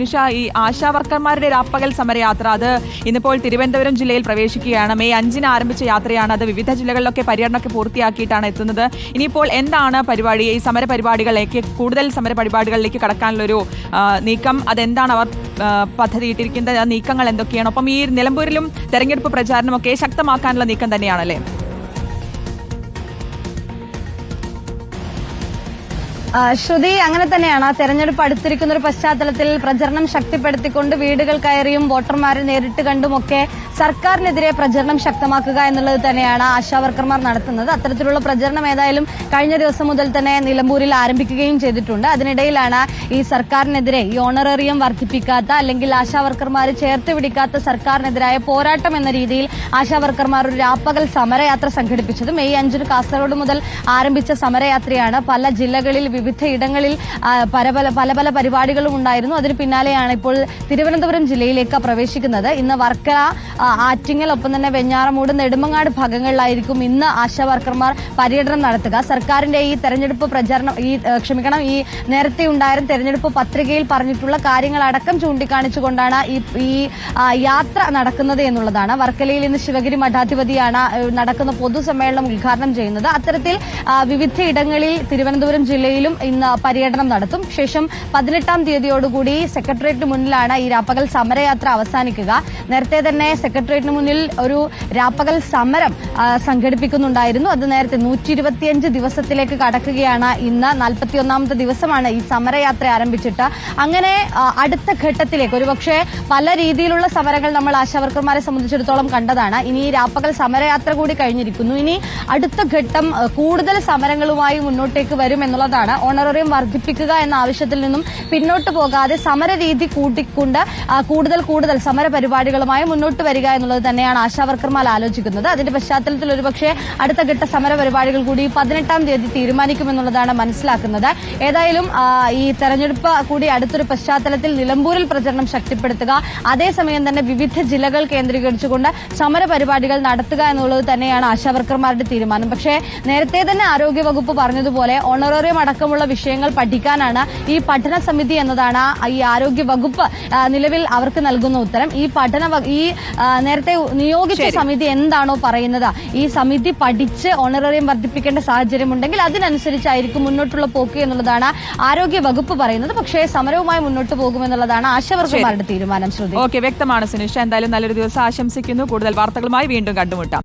നിഷ ഈ ആശാവർക്കർമാരുടെ രാപ്പകൽ സമരയാത്ര അത് ഇന്നിപ്പോൾ തിരുവനന്തപുരം ജില്ലയിൽ പ്രവേശിക്കുകയാണ്. മെയ് അഞ്ചിന് ആരംഭിച്ച യാത്രയാണ് അത്. വിവിധ ജില്ലകളിലൊക്കെ പര്യടനമൊക്കെ പൂർത്തിയാക്കിയിട്ടാണ് എത്തുന്നത്. ഇനിയിപ്പോൾ എന്താണ് പരിപാടി? ഈ സമര പരിപാടികളിലേക്ക് കൂടുതൽ സമര പരിപാടികളിലേക്ക് കടക്കാനുള്ളൊരു നീക്കം അതെന്താണ് അവർ പദ്ധതി പദ്ധതിയിട്ടിരിക്കുന്നത്? നീക്കങ്ങൾ എന്തൊക്കെയാണ്? ഒപ്പം ഈ നിലമ്പൂരിലും തെരഞ്ഞെടുപ്പ് പ്രചാരണമൊക്കെ ശക്തമാക്കാനുള്ള നീക്കം തന്നെയാണല്ലേ? ശ്രുതി അങ്ങനെ തന്നെയാണ്. ആ തെരഞ്ഞെടുപ്പ് അടുത്തിരിക്കുന്ന ഒരു പശ്ചാത്തലത്തിൽ പ്രചരണം ശക്തിപ്പെടുത്തിക്കൊണ്ട് വീടുകൾ കയറിയും വോട്ടർമാരെ നേരിട്ട് കണ്ടുമൊക്കെ സർക്കാരിനെതിരെ പ്രചരണം ശക്തമാക്കുക എന്നുള്ളത് തന്നെയാണ് ആശാവർക്കർമാർ നടത്തുന്നത്. അത്തരത്തിലുള്ള പ്രചരണം ഏതായാലും കഴിഞ്ഞ ദിവസം മുതൽ തന്നെ നിലമ്പൂരിൽ ആരംഭിക്കുകയും ചെയ്തിട്ടുണ്ട്. അതിനിടയിലാണ് ഈ സർക്കാരിനെതിരെ ഈ ഓണറേറിയം വർദ്ധിപ്പിക്കാത്ത അല്ലെങ്കിൽ ആശാവർക്കർമാർ ചേർത്ത് പിടിക്കാത്ത സർക്കാരിനെതിരായ പോരാട്ടം എന്ന രീതിയിൽ ആശാവർക്കർമാർ ഒരു രാപ്പകൽ സമരയാത്ര സംഘടിപ്പിച്ചത് മെയ് അഞ്ചിന് കാസർഗോഡ് മുതൽ ആരംഭിച്ച സമരയാത്രയാണ് പല ജില്ലകളിൽ വിവിധ ഇടങ്ങളിൽ പല പല പല പല പരിപാടികളും ഉണ്ടായിരുന്നു. അതിന് പിന്നാലെയാണ് ഇപ്പോൾ തിരുവനന്തപുരം ജില്ലയിലേക്ക് പ്രവേശിക്കുന്നത്. ഇന്ന് വർക്കല ആറ്റിങ്ങൽ ഒപ്പം തന്നെ വെഞ്ഞാറമൂട് നെടുമങ്ങാട് ഭാഗങ്ങളിലായിരിക്കും ഇന്ന് ആശാവർക്കർമാർ പര്യടനം നടത്തുക. സർക്കാരിന്റെ ഈ തെരഞ്ഞെടുപ്പ് പ്രചാരണം ഈ ക്ഷമിക്കണം ഈ നേരത്തെ ഉണ്ടായിരുന്ന തെരഞ്ഞെടുപ്പ് പത്രികയിൽ പറഞ്ഞിട്ടുള്ള കാര്യങ്ങളടക്കം ചൂണ്ടിക്കാണിച്ചുകൊണ്ടാണ് ഈ ഈ യാത്ര നടക്കുന്നത് എന്നുള്ളതാണ്. വർക്കലയിൽ ഇന്ന് ശിവഗിരി മഠാധിപതിയാണ് നടക്കുന്ന പൊതുസമ്മേളനം ഉദ്ഘാടനം ചെയ്യുന്നത്. അത്തരത്തിൽ ആ, വിവിധ ഇടങ്ങളിൽ തിരുവനന്തപുരം ജില്ലയിലും ഇന്ന് പര്യടനം നടത്തും. ശേഷം പതിനെട്ടാം തീയതിയോടുകൂടി സെക്രട്ടേറിയറ്റിന് മുന്നിലാണ് ഈ രാപ്പകൽ സമരയാത്ര അവസാനിക്കുക. നേരത്തെ തന്നെ സെക്രട്ടേറിയറ്റിന് മുന്നിൽ ഒരു രാപ്പകൽ സമരം സംഘടിപ്പിക്കുന്നുണ്ടായിരുന്നു. അത് നേരത്തെ നൂറ്റി ഇരുപത്തിയഞ്ച് ദിവസത്തിലേക്ക് കടക്കുകയാണ് ഇന്ന്. നാൽപ്പത്തിയൊന്നാമത്തെ ദിവസമാണ് ഈ സമരയാത്ര ആരംഭിച്ചിട്ട്. അങ്ങനെ അടുത്ത ഘട്ടത്തിലേക്ക് ഒരുപക്ഷെ പല രീതിയിലുള്ള സമരങ്ങൾ നമ്മൾ ആശാവർക്കർമാരെ സംബന്ധിച്ചിടത്തോളം കണ്ടതാണ്. ഇനി ഈ രാപ്പകൽ സമരയാത്ര കൂടി കഴിഞ്ഞിരിക്കുന്നു. ഇനി അടുത്ത ഘട്ടം കൂടുതൽ സമരങ്ങളുമായി മുന്നോട്ടേക്ക് വരും എന്നുള്ളതാണ് ഓണറേറിയം വർദ്ധിപ്പിക്കുക എന്ന ആവശ്യത്തിൽ നിന്നും പിന്നോട്ട് പോകാതെ സമര രീതി കൂട്ടിക്കൊണ്ട് കൂടുതൽ കൂടുതൽ സമര പരിപാടികളുമായി മുന്നോട്ട് വരിക എന്നുള്ളത് തന്നെയാണ് ആശാവർക്കർമാർ ആലോചിക്കുന്നത്. അതിന്റെ പശ്ചാത്തലത്തിൽ ഒരുപക്ഷെ അടുത്ത ഘട്ട സമര പരിപാടികൾ കൂടി പതിനെട്ടാം തീയതി തീരുമാനിക്കുമെന്നുള്ളതാണ് മനസ്സിലാക്കുന്നത്. ഏതായാലും ഈ തെരഞ്ഞെടുപ്പ് കൂടി അടുത്തൊരു പശ്ചാത്തലത്തിൽ നിലമ്പൂരിൽ പ്രചരണം ശക്തിപ്പെടുത്തുക അതേസമയം തന്നെ വിവിധ ജില്ലകൾ കേന്ദ്രീകരിച്ചുകൊണ്ട് സമര പരിപാടികൾ നടത്തുക എന്നുള്ളത് തന്നെയാണ് ആശാവർക്കർമാരുടെ തീരുമാനം. പക്ഷേ നേരത്തെ തന്നെ ആരോഗ്യവകുപ്പ് പറഞ്ഞതുപോലെ ഓണറേറിയം അടക്കമുള്ള വിഷയങ്ങൾ പഠിക്കാനാണ് ഈ പഠന സമിതി എന്നതാണ് ഈ ആരോഗ്യ വകുപ്പ് നിലവിൽ അവർക്ക് നൽകുന്ന ഉത്തരം. ഈ പഠന ഈ നേരത്തെ നിയോഗിച്ച സമിതി എന്താണോ പറയുന്നത് ഈ സമിതി പഠിച്ച് ഓണറേറിയം വർദ്ധിപ്പിക്കേണ്ട സാഹചര്യമുണ്ടെങ്കിൽ അതിനനുസരിച്ചായിരിക്കും മുന്നോട്ടുള്ള പോക്ക് എന്നുള്ളതാണ് ആരോഗ്യ വകുപ്പ് പറയുന്നത്. പക്ഷേ സമരവുമായി മുന്നോട്ട് പോകുമെന്നുള്ളതാണ് ആശാവർക്കർമാരുടെ തീരുമാനം. ശ്രുതി. ഓക്കെ വ്യക്തമാണ് സുനിഷ. എന്തായാലും നല്ലൊരു ദിവസം ആശംസിക്കുന്നു. കൂടുതൽ വാർത്തകളുമായി വീണ്ടും കണ്ടുമുട്ടാം.